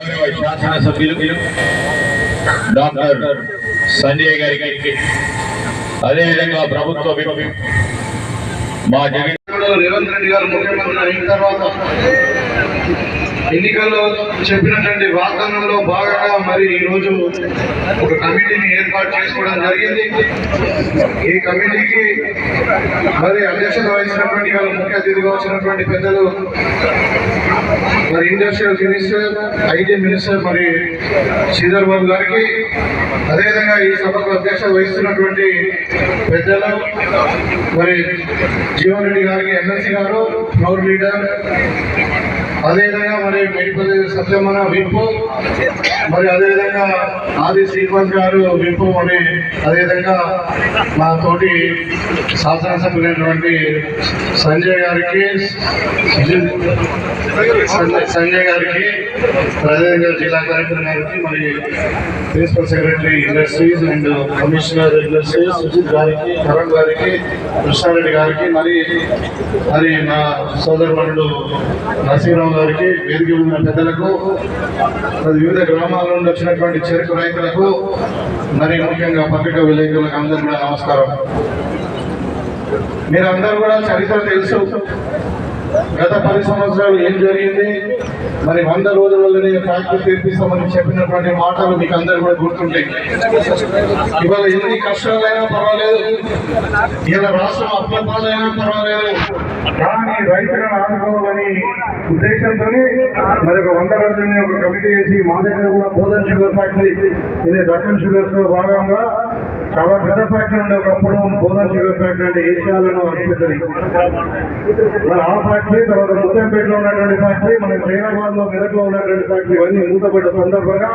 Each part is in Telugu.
శాసనసభ్యులు డాక్టర్ సంజయ్ గారికి. అదేవిధంగా ప్రభుత్వ మా జగన్ రేవంత్ రెడ్డి గారు ముఖ్యమంత్రి అయిన తర్వాత ఎన్నికల్లో చెప్పినటువంటి వాగ్దానంలో భాగంగా మరి ఈ రోజు ఒక కమిటీని ఏర్పాటు చేసుకోవడం జరిగింది. ఈ కమిటీకి మరి అధ్యక్షత వహించినటువంటి వాళ్ళు ముఖ్య అతిథిగా వచ్చినటువంటి పెద్దలు మరి ఇండస్ట్రియల్ మినిస్టర్ ఐటీ మినిస్టర్ మరి శ్రీధర్ బాబు గారికి అదేవిధంగా ఈ సభకు అధ్యక్షత వహిస్తున్నటువంటి పెద్దలు మరి జీవన్ రెడ్డి గారికి ఎమ్మెల్సీ గారు ఫ్లోర్ లీడర్ అదేవిధంగా మరి మెడిపల్లి సత్యమన విప్పు మరి అదేవిధంగా ఆది శ్రీకాంత్ గారు విప్పు మరి అదేవిధంగా మా తోటి శాసనసభ్యులైనటువంటి సంజయ్ గారికి సంజయ్- గారికి అదేవిధంగా జిల్లా కలెక్టర్ గారికి మరి principal secretary industries and commissioner industries Sujit గారికి కరణ్ గారికి కృష్ణారెడ్డి గారికి మరి మరి నా సోదరుడు నరసింహరావు గారికి వేదిక ఉన్న పెద్దలకు మరి వివిధ గ్రామాల నుండి వచ్చినటువంటి చెరుకు రైతులకు మరి ముఖ్యంగా పత్రికా విలేకరులకు అందరికీ నమస్కారం. మీరందరూ కూడా చరిత్ర తెలుసు. గత పది సంవత్సరాలు ఏం జరిగింది? మరి వంద రోజులలోనే ఫ్యాక్టరీ తెప్పిస్తామని చెప్పినటువంటి మాటలు మీకు అందరు కూడా గుర్తుంటాయి. ఇవాళ ఎన్ని కష్టాలైనా పర్వాలేదు. ఇలా రాష్ట్రం అప్రపాలైనా పర్వాలేదు. కానీ రైతులను ఆదుకోవాలని ఉద్దేశంతో మరి ఒక వంద రోజులని ఒక కమిటీ వేసి మా దగ్గర కూడా బోధన్ షుగర్ ఫ్యాక్టరీ ఇదే దక్కన్ షుగర్స్లో భాగంగా చాలా పెద్ద ఫ్యాక్టరీ ఉండే ఒకప్పుడు బోధన్ షుగర్ ఫ్యాక్టరీ అంటే ఏషియాలో అనిపిస్తుంది మరి ఆ ఫ్యాక్టరీ తర్వాత ముత్తంపేటలో ఉన్నటువంటి ఫ్యాక్టరీ మన హైదరాబాద్లో మెదక్లో ఉన్నటువంటి ఫ్యాక్టరీ ఇవన్నీ మూతపడ్డ సందర్భంగా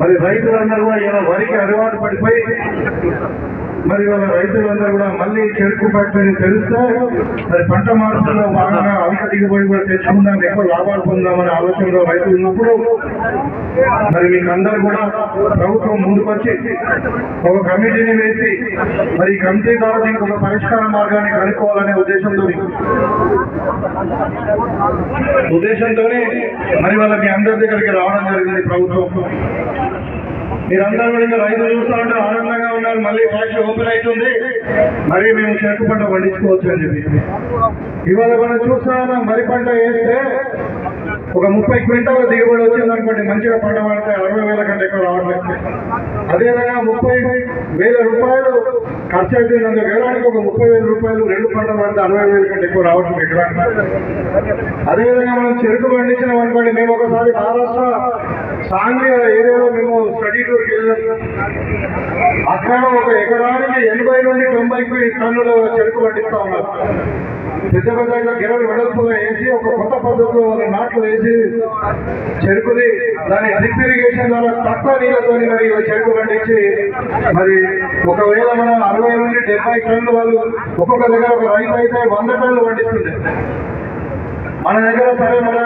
మరి రైతులందరూ కూడా ఇలా వరికి అలవాటు పడిపోయి మరి వాళ్ళ రైతులందరూ కూడా మళ్ళీ చెరుకు ఫ్యాక్టరీని తెరిస్తే మరి పంట మార్పులో భాగంగా అధిక దిగుబడి కూడా తెచ్చుకుందాం ఎక్కువ లాభాలు పొందామనే ఆలోచనలో రైతులు ఉన్నప్పుడు మరి మీకు అందరూ కూడా ప్రభుత్వం ముందుకొచ్చి ఒక కమిటీని వేసి మరి ఈ కమిటీ ద్వారా దీనికి ఒక పరిష్కార మార్గాన్ని కనుక్కోవాలనే ఉద్దేశంతో ఉద్దేశంతోనే మరి వాళ్ళకి అందరి దగ్గరికి రావడం జరిగింది ప్రభుత్వం. మీరందరూ కూడా ఇంకా రైతులు చూస్తా ఉంటే ఆనందంగా ఉన్నారు. మళ్ళీ ఫ్యాక్టరీ ఓపెన్ అవుతుంది. మరి మేము చెరుకు పంట పండించుకోవచ్చు అని చెప్పి. ఇవాళ మనం చూస్తా ఉన్నాం వరి పంట వేస్తే ఒక ముప్పై క్వింటాల దిగుబడి వచ్చింది అనుకోండి మంచిగా పంట పడితే అరవై వేల కంటే ఎక్కువ రావట్లేదు అదేవిధంగా ముప్పై వేల రూపాయలు ఖర్చు అవుతుంది అందుకు ఎకరానికి ఒక ముప్పై వేల రూపాయలు రెండు పంటలు పడితే అరవై వేల కంటే ఎక్కువ రావట్లేదు ఎకరానికి అదేవిధంగా మనం చెరుకు పండించినాం అనుకోండి మేము ఒకసారి మహారాష్ట్ర సాంగ్లీ ఏరియాలో మేము స్టడీ టూర్కి వెళ్ళాం. అక్కడ ఒక ఎకరానికి ఎనభై నుండి తొంభై టన్నుల చెరుకు పండిస్తా ఉన్నారు. పెద్ద పెద్ద గిరలు వెడల్పుగా వేసి ఒక కొత్త పద్ధతిలో నాట్లు వేసి చెరుకుని దాని డ్రిప్ ఇరిగేషన్ ద్వారా తక్కువ నీళ్ళతో మరి చెరుకు పండించి మరి ఒకవేళ మనం అరవై నుండి డెబ్బై టన్నులు వాళ్ళు ఒక్కొక్క దగ్గర ఒక రైతు అయితే వంద టన్నులు పండిస్తుండే. మన దగ్గర సరే మన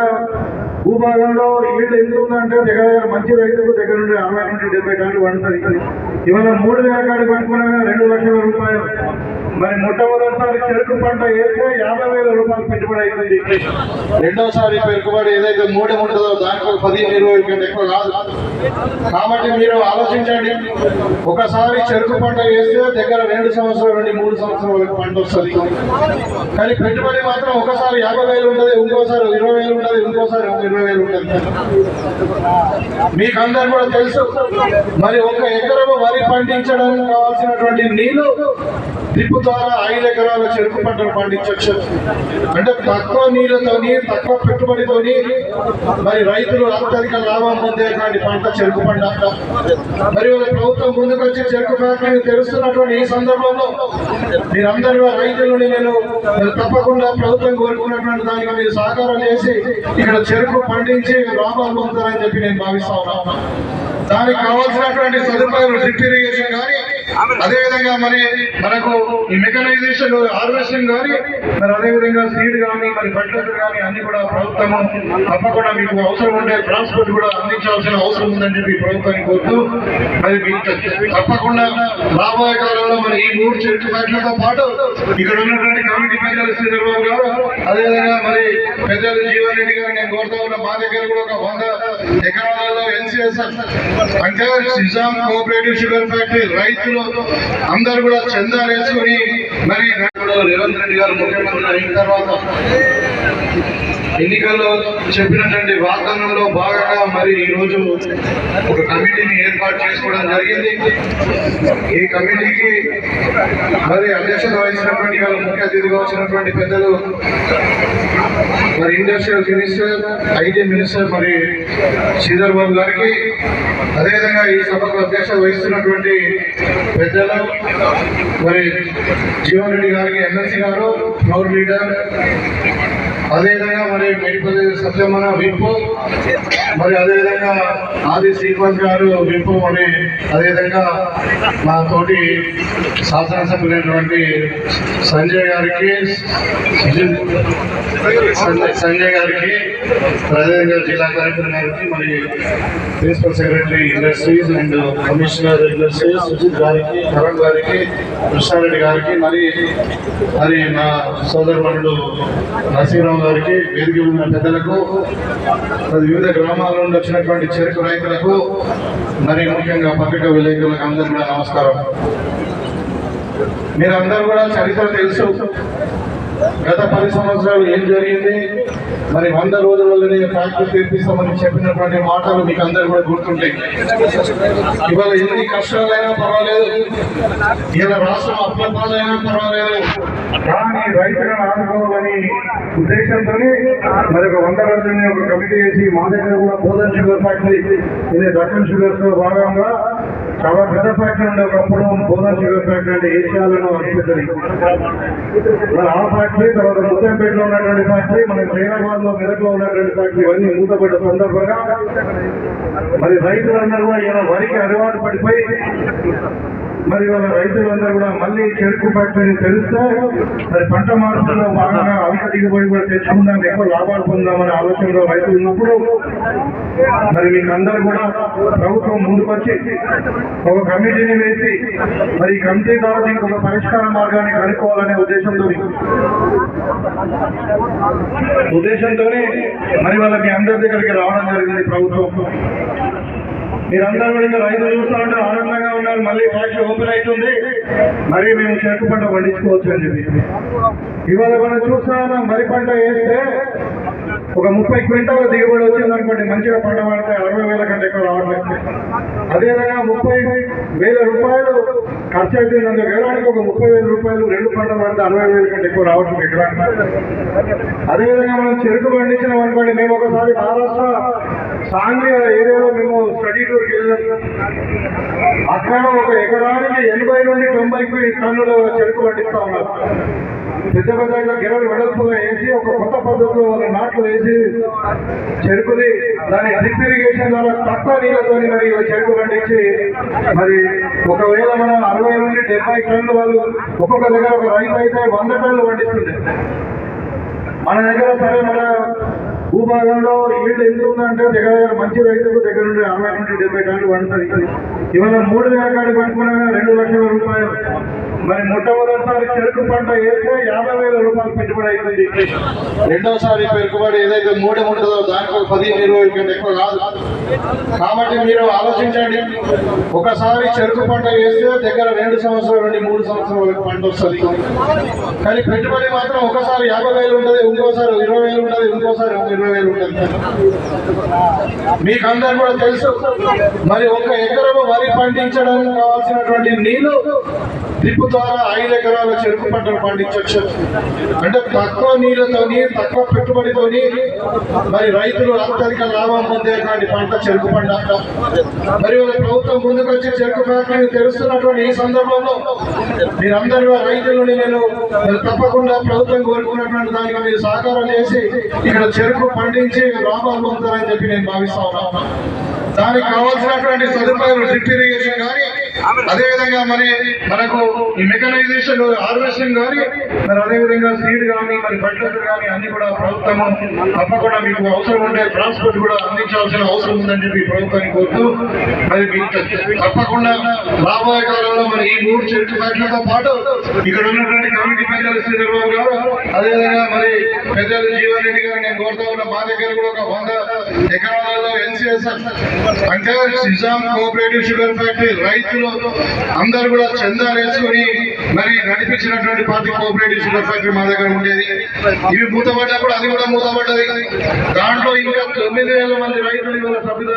భూభాగంలో ఈల్డ్ ఎంత ఉందంటే దగ్గర దగ్గర మంచి రైతుకు దగ్గర నుండి అరవై నుండి డెబ్బై టన్నులు పండుతుంది. ఇవాళ మూడు వేల కాడి పట్టుకున్నా రెండు లక్షల రూపాయలు. మరి మొట్టమొదటిసారి చెరుకు పంట వేస్తే యాభై వేల రూపాయలు పెట్టుబడి అవుతుంది రెండోసారి పెట్టుబడి ఏదైతే మూడు ఉంటుందో దానికి ఒక పదిహేను ఇరవై కంటే ఎక్కువ కాదు. కాబట్టి మీరు ఆలోచించండి. ఒకసారి చెరుకు పంట వేస్తే దగ్గర రెండు సంవత్సరాల నుండి మూడు సంవత్సరాల వరకు పంట వస్తుంది. కానీ పెట్టుబడి మాత్రం ఒకసారి యాభై వేలు ఉంటుంది ఇంకోసారి ఇరవై వేలు ఉంటుంది ఇంకోసారి ఇరవై వేలు ఉంటుంది. మీకు అందరు కూడా తెలుసు. మరి ఒక ఎకరం వరి పండించడానికి కావాల్సినటువంటి నీళ్ళు డ్రిప్ ద్వారా ఐదు ఎకరాల చెరుకు పంటలు పండించవచ్చు. అంటే తక్కువ నీళ్ళతోని తక్కువ పెట్టుబడితోని మరి రైతులు అత్యధిక లాభం పొందేటువంటి పంట చెరుకు పంట మరి ప్రభుత్వం ముందుకు వచ్చి చెరుకు ఫ్యాక్టరీని తెరుస్తున్నటువంటి ఈ సందర్భంలో మీరందరూ రైతులని నేను తప్పకుండా ప్రభుత్వం కోరుకున్నటువంటి దానికి మీరు సహకారం చేసి ఇక్కడ చెరుకు పండించి లాభాలు పొందుతారని చెప్పి నేను భావిస్తా ఉన్నాను. దానికి కావాల్సినటువంటి సదుపాయాలు డ్రిప్ ఇరిగేషన్ కానీ అదేవిధంగా మరి మనకు ఈ మెకనైజేషన్ హార్వెస్టింగ్ కానీ మరి అదేవిధంగా సీడ్ కానీ మరి ఫర్టిలైజర్ కానీ అన్ని కూడా ప్రభుత్వం తప్పకుండా మీకు అవసరం ఉంటే ట్రాన్స్పోర్ట్ కూడా అందించాల్సిన అవసరం ఉందని చెప్పి ప్రభుత్వాన్ని కోరుతూ మరి తప్పకుండా రాబోయే కాలంలో మరి ఈ మూడు చెట్టు ఫ్యాక్టరీతో పాటు ఇక్కడ ఉన్నటువంటి కమిటీ పెద్దలు శ్రీధర్బాబు గారు అదేవిధంగా మరి పెద్దలు జీవన్ రెడ్డి గారు నేను కోరుతా ఉన్న మా దగ్గర కూడా ఒక వంద ఎకరాలలో ఎన్సిఎస్ అంటే నిజాం కోఆపరేటివ్ షుగర్ ఫ్యాక్టరీ రైతులు అందరు కూడా చందా వేసుకుని మరి రేవంత్ రెడ్డి గారు ముఖ్యమంత్రి అయిన తర్వాత ఎన్నికల్లో చెప్పినటువంటి వాగ్దానంలో భాగంగా మరి ఈ రోజు ఒక కమిటీని ఏర్పాటు చేసుకోవడం జరిగింది. ఈ కమిటీకి మరి అధ్యక్షత వహించినటువంటి వాళ్ళ ముఖ్య అతిథిగా వచ్చినటువంటి పెద్దలు మరి ఇండస్ట్రియల్ మినిస్టర్ ఐటీ మినిస్టర్ మరి శ్రీధర్ బాబు గారికి అదేవిధంగా ఈ సభకు అధ్యక్షత వహిస్తున్నటువంటి పెద్దలు మరి జీవన్ రెడ్డి గారికి ఎమ్మెల్సీ గారు ఫ్లోర్ లీడర్ అదేవిధంగా మరి మెడిపల్లి సత్యమన విప్పు. మరి అదేవిధంగా ఆది శ్రీకాంత్ గారు విప్పు మరి అదేవిధంగా మా తోటి శాసనసభ్యులైనటువంటి సంజయ్ గారికి సంజయ్- సంజయ్ గారికి అదేవిధంగా జిల్లా కలెక్టర్ గారికి మరి principal secretary industries and commissioner industries Sujit గారికి కరణ్ గారికి కృష్ణారెడ్డి గారికి మరి మరి నా సోదరుడు నరసింహరావు గారికి వేదిక ఉన్న పెద్దలకు మరి వివిధ గ్రామాల నుండి వచ్చినటువంటి చెరుకు రైతులకు మరి ముఖ్యంగా పత్రిక విలేకరులకు అందరూ కూడా నమస్కారం. మీరందరూ కూడా చరిత్ర తెలుసు. గత పది సంవత్సరాలు ఏం జరిగింది? మరి వంద రోజులలోనే ఫ్యాక్టరీ తెప్పిస్తామని చెప్పినటువంటి మాటలు మీకు అందరూ కూడా గుర్తుంటాయి. ఇవాళ ఎన్ని కష్టాలైనా పర్వాలేదు. ఇలా రాష్ట్రం అప్లపాలైనా పర్వాలేదు. కానీ రైతులను ఆదుకోవాలని ఉద్దేశంతో మరి ఒక వంద రోజులని ఒక కమిటీ వేసి మా దగ్గర కూడా బోధన్ షుగర్ ఫ్యాక్టరీ ఇది దక్కన్ షుగర్స్లో భాగంగా చాలా పెద్ద ఫ్యాక్టరీ ఒకప్పుడు బోధన్ షుగర్ ఫ్యాక్టరీ అంటే ఏషియాలో అనిపిస్తుంది. మరి ఆ ఫ్యాక్టరీ తర్వాత ముత్తంపేటలో ఉన్నటువంటి ఫ్యాక్టరీ మన హైదరాబాద్లో మెదక్లో ఉన్నటువంటి ఫ్యాక్టరీ ఇవన్నీ మూతపడ్డ సందర్భంగా మరి రైతులందరూ కూడా ఇలా వరికి అలవాటు పడిపోయి మరి వాళ్ళ రైతులందరూ కూడా మళ్ళీ చెరుకు ఫ్యాక్టరీని తెరిస్తే మరి పంట మార్పులో బాగా అధిక దిగుబడి కూడా తెచ్చుకుందాం ఎక్కువ లాభాలు పొందామనే ఆలోచనలో రైతులు ఉన్నప్పుడు మరి మీకు అందరూ కూడా ప్రభుత్వం ముందుకొచ్చి ఒక కమిటీని వేసి మరి కమిటీ ద్వారా దీనికి ఒక పరిష్కార మార్గాన్ని కనుక్కోవాలనే ఉద్దేశంతో ఉద్దేశంతోనే మరి వాళ్ళ మీ అందరి దగ్గరికి రావడం జరిగింది ప్రభుత్వం. మీరందరూ కూడా ఇంకా రైతు చూస్తా ఉంటే ఆనందంగా ఉన్నారు. మళ్ళీ ఫ్యాక్టరీ ఓపెన్ అవుతుంది. మరి మేము చెరుకు పంట పండించుకోవచ్చు అని చెప్పి. ఇవాళ మనం చూస్తా ఉన్నాం వరి పంట వేస్తే ఒక ముప్పై క్వింటాల దిగుబడి వచ్చింది అనుకోండి మంచిగా పంట పడితే అరవై వేల కంటే ఎక్కువ రావట్లేదు. అదేవిధంగా ముప్పై వేల రూపాయలు ఖర్చు అవుతుంది ఎకరానికి ఒక ముప్పై వేల రూపాయలు రెండు పంటలు పడితే అరవై వేల కంటే ఎక్కువ రావట్లేదు ఎకరానికి అదేవిధంగా మనం చెరుకు పండించినాం అనుకోండి మేము ఒకసారి మహారాష్ట్ర సాంగ్లీ ఏరియాలో మేము అక్కడ ఒక ఎకరానికి ఎనభై నుండి తొంభై టన్నుల చెరుకు పండిస్తా ఉన్నారు. పెద్ద పెద్ద గిరలు వెడల్పుగా వేసి ఒక కొత్త పద్ధతిలో వాళ్ళ నాట్లు వేసి చెరుకుని దాని డ్రిప్ ఇరిగేషన్ ద్వారా తక్కువ నీళ్ళతో మరి చెరుకు పండించి మరి ఒకవేళ మనం అరవై నుండి డెబ్బై టన్నులు వాళ్ళు ఒక్కొక్క దగ్గర ఒక రైతు అయితే వంద టన్నులు పండిస్తుంది మన దగ్గర సరే మన భూభాగంలో ఈల్డ్ ఎంత ఉందంటే దగ్గర దగ్గర మంచి రైతులకు దగ్గర నుండి అరవై నుండి డెబ్బై టన్నులు పండుతుంది ఇవాళ మూడు వేల కాడి పండుకున్నా రెండు లక్షల రూపాయలు. మరి మొట్టమొదటిసారి చెరుకు పంట వేస్తే యాభై వేల రూపాయలు పెట్టుబడి అవుతుంది రెండోసారి పెట్టుబడి ఏదైతే మూడు ఉంటుందో దానికి ఒక పదిహేను ఇరవై కంటే ఎక్కువ కాదు. కాబట్టి మీరు ఆలోచించండి. ఒకసారి చెరుకు పంట వేస్తే దగ్గర రెండు సంవత్సరాల నుండి మూడు సంవత్సరాల వరకు పంట వస్తుంది. కానీ పెట్టుబడి మాత్రం ఒకసారి యాభై వేలు ఉంటుంది ఇంకోసారి ఇరవై వేలు ఉంటుంది ఇంకోసారి ఇరవై వేలు ఉంటుంది. మీకు అందరు కూడా తెలుసు. మరి ఒక ఎకరం వరి పండించడానికి కావాల్సినటువంటి నీళ్ళు డ్రిప్ ద్వారా ఐదు ఎకరాల చెరుకు పంటలు పండించవచ్చు. అంటే తక్కువ నీళ్ళతోని తక్కువ పెట్టుబడితోని మరి రైతులు అత్యధిక లాభం పొందేటువంటి పంట చెరుకు పంట మరి వాళ్ళ ప్రభుత్వం ముందుకు వచ్చి చెరుకు ఫ్యాక్టరీ తెరుస్తున్నటువంటి ఈ సందర్భంలో మీరందరూ రైతులని నేను నేను తప్పకుండా ప్రభుత్వం కోరుకున్నటువంటి దానికి మీరు సహకారం చేసి ఇక్కడ చెరుకు పండించి లాభాలు పొందుతారని చెప్పి నేను భావిస్తా ఉన్నాను. దానికి కావాల్సినటువంటి సదుపాయాలు డ్రిప్ ఇరిగేషన్ కానీ అదేవిధంగా మరి మనకు ఈ మెకనైజేషన్ హార్వెస్టింగ్ కానీ మరి అదేవిధంగా సీడ్ కానీ మరి ఫర్టిలైజర్ కానీ అన్ని కూడా ప్రభుత్వం తప్పకుండా మీకు అవసరం ఉంటే ట్రాన్స్పోర్ట్ కూడా అందించాల్సిన అవసరం ఉందని చెప్పి ప్రభుత్వాన్ని కోరుతూ మరి తప్పకుండా రాబోయే కాలంలో మరి ఈ మూడు చెట్టు ఫ్యాక్టరీలతో పాటు ఇక్కడ ఉన్నటువంటి కమిటీ పెద్దలు శ్రీధర్బాబు గారు అదేవిధంగా మరి పెద్దలు జీవన్ రెడ్డి గారు నేను కోరుతా ఉన్న మా దగ్గర కూడా ఒక వంద ఎకరాలలో ఎన్సీఎస్ అంటే నిజాం కోఆపరేటివ్ షుగర్ ఫ్యాక్టరీ రైతులు అందరు కూడా చందా వేసుకుని మరి నడిపించినటువంటి పార్టీ కోఆపరేటివ్ షుగర్ ఫ్యాక్టరీ మా దగ్గర ఉండేది. ఇవి మూతపడ్డప్పుడు అది కూడా మూతపడ్డది దాంట్లో ఇంకా తొమ్మిది వేల మంది రైతులు ఇవాళ సభ్యులు